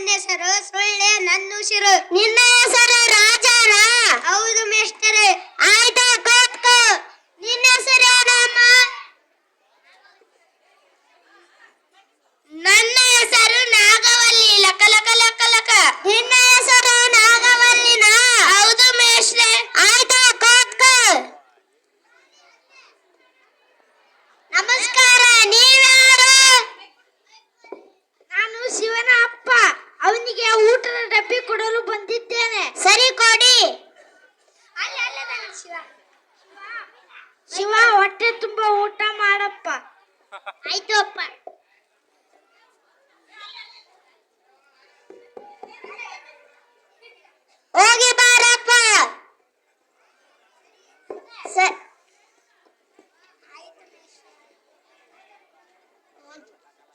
ನನ್ನೆಸರು ಸುಳ್ಳೆ ನನ್ನುಸಿರು. ನಿನ್ನ ಹೆಸರು ರಾಜಾರ? ಹೌದು ಮಿಸ್ಟರ್ ಆಯ್ತು ಶಿವ ಹೊಟ್ಟೆ ತುಂಬಾ ಊಟ ಮಾಡಪ್ಪ. ಆಯ್ತು ಅಪ್ಪ ಹೋಗಿ ಬಾರಪ್ಪ.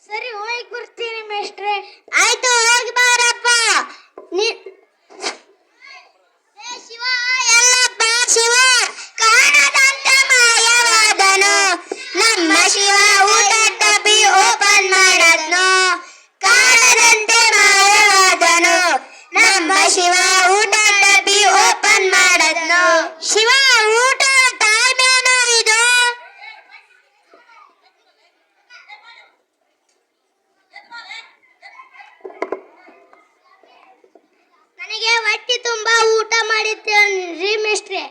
ಸರಿ ಹೋಗಿ ಬರ್ತೀನಿ ಮೇಷ್ಟ್ರೆ. ಮಾಡಿದ್ದೇನೆ ರೀ ಮಿಸ್ಟ್ರೆ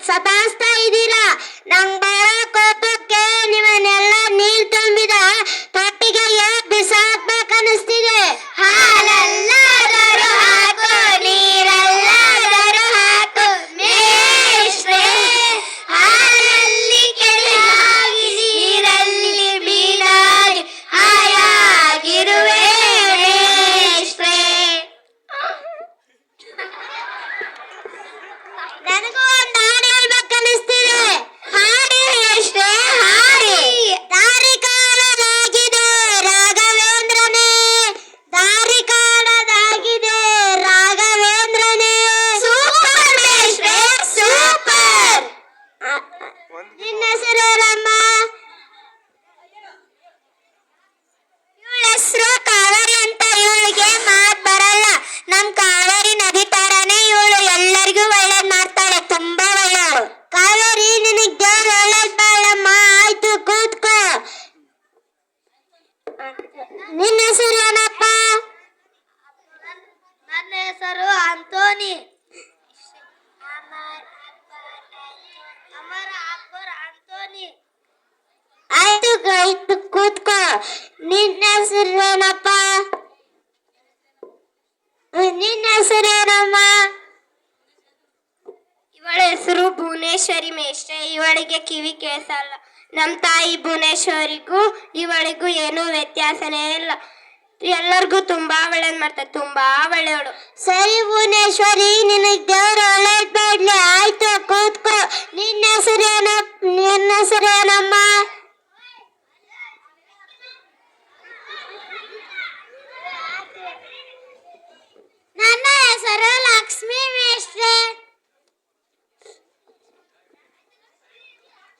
Satan's అని ಆಯ್ತು ಆಯ್ತು ಕೂತ್ಕೋ ನಿನ್ನ ಹೆಸರೇನಪ್ಪ ನಿನ್ನ ಹೆಸರೇನಮ್ಮ ಇವಳ ಹೆಸರು ಭುವನೇಶ್ವರಿ ಮೇಷ್ಟ್ರೆ ಇವಳಿಗೆ ಕಿವಿ ಕೇಳಿಸಲ್ಲ ನಮ್ಮ ತಾಯಿ ಭುವನೇಶ್ವರಿಗೂ ಇವಳಿಗೂ ಏನೂ ವ್ಯತ್ಯಾಸನೇ ಇಲ್ಲ ಎಲ್ಲರಿಗೂ ತುಂಬಾ ಒಳ್ಳೇನ್ ಮಾಡ್ತಾರೆ, ತುಂಬಾ ಒಳ್ಳೆಯವಳು. ಸರಿ ಭುವನೇಶ್ವರಿ ನಿನ್ನ ದೇವ್ರ ಒಳ್ಳೇದ್ ಮಾಡ್ಲಿ. ಆಯ್ತು, ಕೂತ್ಕೋ. ನಿನ್ನ ಹೆಸರೇನ ನಿನ್ನ ಹೆಸರೇನಮ್ಮ ನನ್ನ ಹೆಸರು ಲಕ್ಷ್ಮಿ ಮೇಷ್ಟ್ರೆ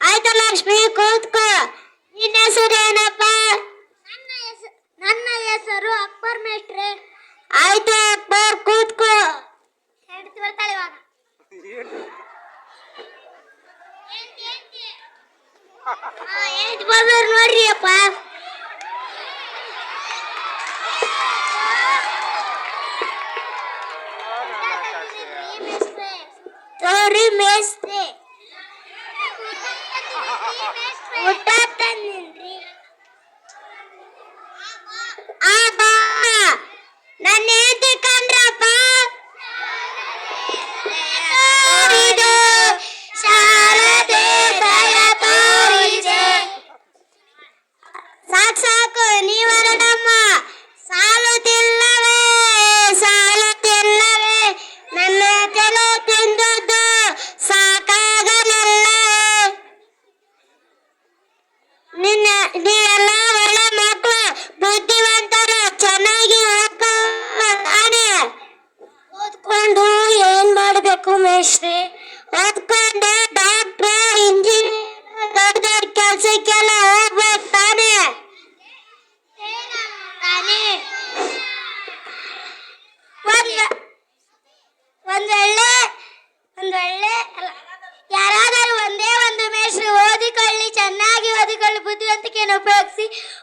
ಆಯ್ತ ಲಕ್ಷ್ಮಿ, ಕೂತ್ಕೋ. Wow.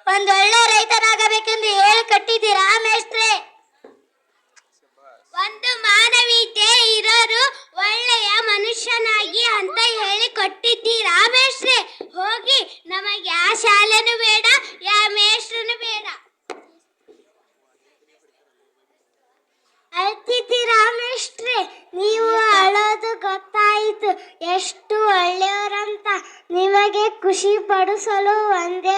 ಒಂದ್ ಒಳ್ಳೆ ರೈತರಾಗಬೇಕೆಂದು ಹೇಳಿ ಕಟ್ಟಿದ್ದೀರಾ ಮೇಸ್ತ್ರಿ? ಒಂದು ಮಾನವೀಯತೆ ಇರೋರು ಒಳ್ಳೆಯ ಮನುಷ್ಯನಾಗಿ ಅಂತ ಹೇಳಿ ಕೊಟ್ಟಿದ್ದೀರಾ ಮೇಸ್ತ್ರಿ? ಹೋಗಿ, ನಮಗೆ ಆ ಶಾಲೆನೂ ಬೇಡ, ಯಾ ಮೇಷ್ಟ್ರನು ಬೇಡ. ಅಳ್ತಿದ್ದೀರಾ ಮೇಷ್ಟ್ರೆ ನೀವು ಅಳೋದು ಗೊತ್ತಾಯಿತು. ಎಷ್ಟು ಒಳ್ಳೆಯವರಂತ. ನಿಮಗೆ ಖುಷಿ ಪಡಿಸಲು ಒಂದೇ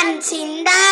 感情的。